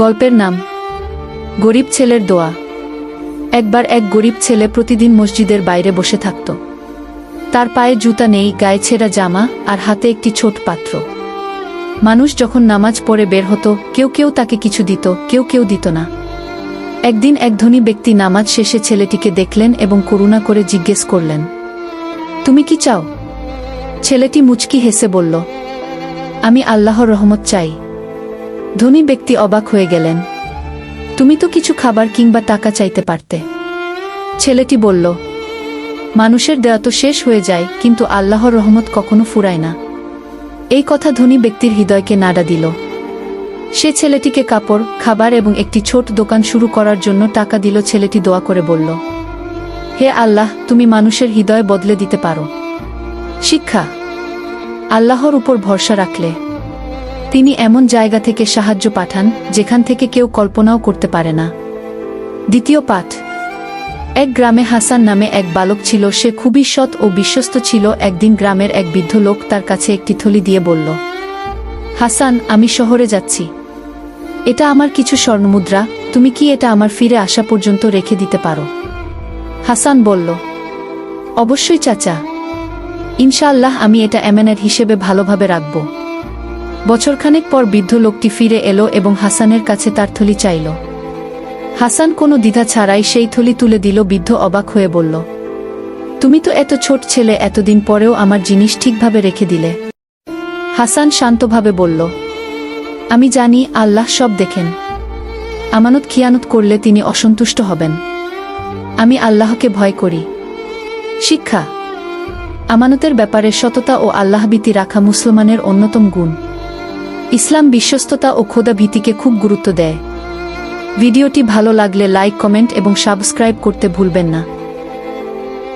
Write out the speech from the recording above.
গল্পের নাম, গরিব ছেলের দোয়া। একবার এক গরিব ছেলে প্রতিদিন মসজিদের বাইরে বসে থাকত। তার পায়ে জুতা নেই, গায়ে ছেঁড়া জামা আর হাতে একটি ছোট পাত্র। মানুষ যখন নামাজ পড়ে বের হতো, কেউ কেউ তাকে কিছু দিত, কেউ কেউ দিত না। একদিন এক ধনী ব্যক্তি নামাজ শেষে ছেলেটিকে দেখলেন এবং করুণা করে জিজ্ঞেস করলেন, তুমি কি চাও? ছেলেটি মুচকি হেসে বলল, আমি আল্লাহর রহমত চাই। ধনী ব্যক্তি অবাক হয়ে গেলেন। তুমি তো কিছু খাবার কিংবা টাকা চাইতে পারতে। ছেলেটি বলল, মানুষের দেয়া তো শেষ হয়ে যায়, কিন্তু আল্লাহর রহমত কখনো ফুরায় না। এই কথা ধনী ব্যক্তির হৃদয়কে নাড়া দিল। সে ছেলেটিকে কাপড়, খাবার এবং একটি ছোট দোকান শুরু করার জন্য টাকা দিল। ছেলেটি দোয়া করে বলল, হে আল্লাহ, তুমি মানুষের হৃদয় বদলে দিতে পারো। শিক্ষা, আল্লাহর উপর ভরসা রাখলে তিনি এমন জায়গা থেকে সাহায্য পাঠান, যেখান থেকে কেউ কল্পনাও করতে পারে না। দ্বিতীয় পাঠ। এক গ্রামে হাসান নামে এক বালক ছিল, সে খুবই সৎ ও বিশ্বস্ত ছিল। একদিন গ্রামের এক বৃদ্ধ লোক তার কাছে একটি থলি দিয়ে বলল, হাসান, আমি শহরে যাচ্ছি। এটা আমার কিছু স্বর্ণমুদ্রা, তুমি কি এটা আমার ফিরে আসা পর্যন্ত রেখে দিতে পারো? হাসান বলল, অবশ্যই, চাচা। ইনশাআল্লাহ, আমি এটা এমএনএর হিসেবে ভালোভাবে রাখব। বছরখানেক পর বৃদ্ধ লোকটি ফিরে এলো এবং হাসানের কাছে তার থলি চাইল। হাসান কোনো দ্বিধা ছাড়াই সেই থলি তুলে দিল, বৃদ্ধ অবাক হয়ে বলল, তুমি তো এত ছোট ছেলে, এতদিন পরেও আমার জিনিস ঠিকভাবে রেখে দিলে। হাসান শান্তভাবে বলল, আমি জানি আল্লাহ সব দেখেন। আমানত খিয়ানত করলে তিনি অসন্তুষ্ট হবেন। আমি আল্লাহকে ভয় করি। শিক্ষা, আমানতের ব্যাপারে সততা ও আল্লাহভীতি রাখা মুসলমানের অন্যতম গুণ। ইসলাম বিশ্বস্ততা ও খোদা ভীতিকে খুব গুরুত্ব দেয়। ভিডিওটি ভালো লাগলে লাইক, কমেন্ট এবং সাবস্ক্রাইব করতে ভুলবেন না।